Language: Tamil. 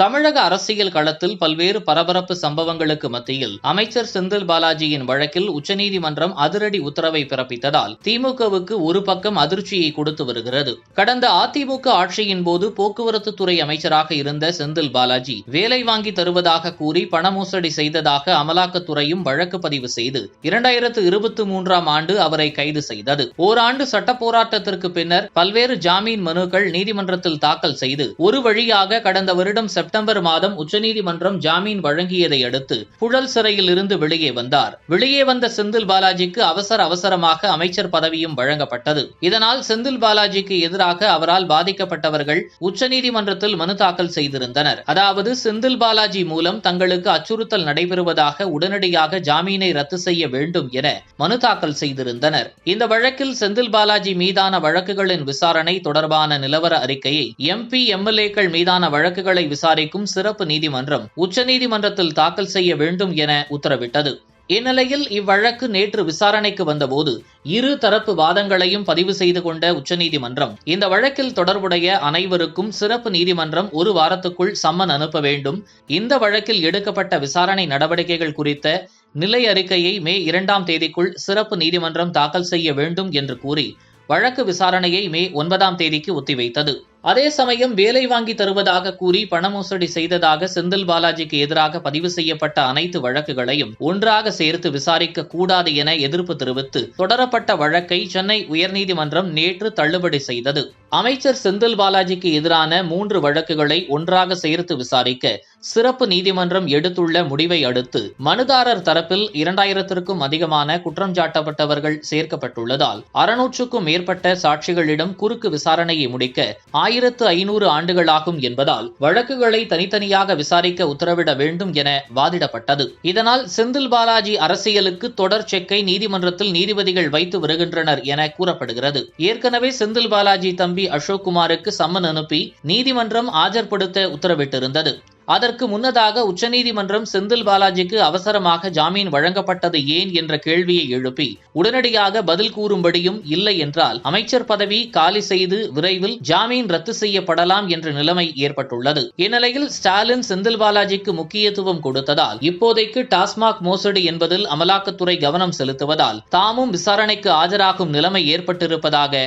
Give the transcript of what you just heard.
தமிழக அரசியல் களத்தில் பல்வேறு பரபரப்பு சம்பவங்களுக்கு மத்தியில் அமைச்சர் செந்தில் பாலாஜியின் வழக்கில் உச்சநீதிமன்றம் அதிரடி உத்தரவை பிறப்பித்ததால் திமுகவுக்கு ஒரு பக்கம் அதிர்ச்சியை கொடுத்து வருகிறது. கடந்த அதிமுக ஆட்சியின் போது போக்குவரத்து துறை அமைச்சராக இருந்த செந்தில் பாலாஜி வேலை வாங்கி தருவதாக கூறி பண மோசடி செய்ததாக அமலாக்கத்துறையும் வழக்கு பதிவு செய்து இரண்டாயிரத்து இருபத்தி மூன்றாம் ஆண்டு அவரை கைது செய்தது. ஓராண்டு சட்ட போராட்டத்திற்கு பின்னர் பல்வேறு ஜாமீன் மனுக்கள் நீதிமன்றத்தில் தாக்கல் செய்து ஒரு வழியாக கடந்த வருடம் செப்டம்பர் செப்டம்பர் மாதம் உச்சநீதிமன்றம் ஜாமீன் வழங்கியதை அடுத்து புழல் சிறையில் இருந்து வெளியே வந்தார். வெளியே வந்த செந்தில் பாலாஜிக்கு அவசர அவசரமாக அமைச்சர் பதவியும் வழங்கப்பட்டது. இதனால் செந்தில் பாலாஜிக்கு எதிராக அவரால் பாதிக்கப்பட்டவர்கள் உச்சநீதிமன்றத்தில் மனு தாக்கல் செய்திருந்தனர். அதாவது செந்தில் பாலாஜி மூலம் தங்களுக்கு அச்சுறுத்தல் நடைபெறுவதாக உடனடியாக ஜாமீனை ரத்து செய்ய வேண்டும் என மனு தாக்கல் செய்திருந்தனர். இந்த வழக்கில் செந்தில் பாலாஜி மீதான வழக்குகளின் விசாரணை தொடர்பான நிலவர அறிக்கையை எம்பி எம்எல்ஏக்கள் மீதான வழக்குகளை விசாரி விசாரிக்கும் சிறப்பு நீதிமன்றம் உச்சநீதிமன்றத்தில் தாக்கல் செய்ய வேண்டும் என உத்தரவிட்டது. இந்நிலையில் இவ்வழக்கு நேற்று விசாரணைக்கு வந்தபோது இரு தரப்பு வாதங்களையும் பதிவு செய்து கொண்ட உச்சநீதிமன்றம் இந்த வழக்கில் தொடர்புடைய அனைவருக்கும் சிறப்பு நீதிமன்றம் ஒரு வாரத்துக்குள் சம்மன் அனுப்ப வேண்டும். இந்த வழக்கில் எடுக்கப்பட்ட விசாரணை நடவடிக்கைகள் குறித்த நிலை அறிக்கையை மே இரண்டாம் தேதிக்குள் சிறப்பு நீதிமன்றம் தாக்கல் செய்ய வேண்டும் என்று கூறி வழக்கு விசாரணையை மே ஒன்பதாம் தேதிக்கு ஒத்திவைத்தது. அதே சமயம் வேலை வாங்கி தருவதாக கூறி பண மோசடி செய்ததாக செந்தில் பாலாஜிக்கு எதிராக பதிவு செய்யப்பட்ட அனைத்து வழக்குகளையும் ஒன்றாக சேர்த்து விசாரிக்க கூடாது என எதிர்ப்பு தெரிவித்து தொடரப்பட்ட வழக்கை சென்னை உயர்நீதிமன்றம் நேற்று தள்ளுபடி செய்தது. அமைச்சர் செந்தில் பாலாஜிக்கு எதிரான மூன்று வழக்குகளை ஒன்றாக சேர்த்து விசாரிக்க சிறப்பு நீதிமன்றம் எடுத்துள்ள முடிவை அடுத்து மனுதாரர் தரப்பில் இரண்டாயிரத்திற்கும் அதிகமான குற்றம் சாட்டப்பட்டவர்கள் சேர்க்கப்பட்டுள்ளதால் அறுநூற்றுக்கும் மேற்பட்ட சாட்சிகளிடம் குறுக்கு விசாரணையை முடிக்க ஆயிரத்து ஐநூறு ஆண்டுகளாகும் என்பதால் வழக்குகளை தனித்தனியாக விசாரிக்க உத்தரவிட வேண்டும் என வாதிடப்பட்டது. இதனால் செந்தில் பாலாஜி அரசியலுக்கு தொடர் செக்கை நீதிமன்றத்தில் நீதிபதிகள் வைத்து வருகின்றனர் என கூறப்படுகிறது. ஏற்கனவே செந்தில் பாலாஜி தம்பி அசோக்குமாருக்கு சம்மன் அனுப்பி நீதிமன்றம் ஆஜர்படுத்த உத்தரவிட்டிருந்தது. அதற்கு முன்னதாக உச்சநீதிமன்றம் செந்தில் பாலாஜிக்கு அவசரமாக ஜாமீன் வழங்கப்பட்டது ஏன் என்ற கேள்வியை எழுப்பி உடனடியாக பதில் கூறும்படியும் இல்லை என்றால் அமைச்சர் பதவி காலி செய்து விரைவில் ஜாமீன் ரத்து செய்யப்படலாம் என்ற நிலைமை ஏற்பட்டுள்ளது. இந்நிலையில் ஸ்டாலின் செந்தில் பாலாஜிக்கு முக்கியத்துவம் கொடுத்ததால் இப்போதைக்கு டாஸ்மாக் மோசடி என்பதில் அமலாக்கத்துறை கவனம் செலுத்துவதால் தாமும் விசாரணைக்கு ஆஜராகும் நிலைமை ஏற்பட்டிருப்பதாக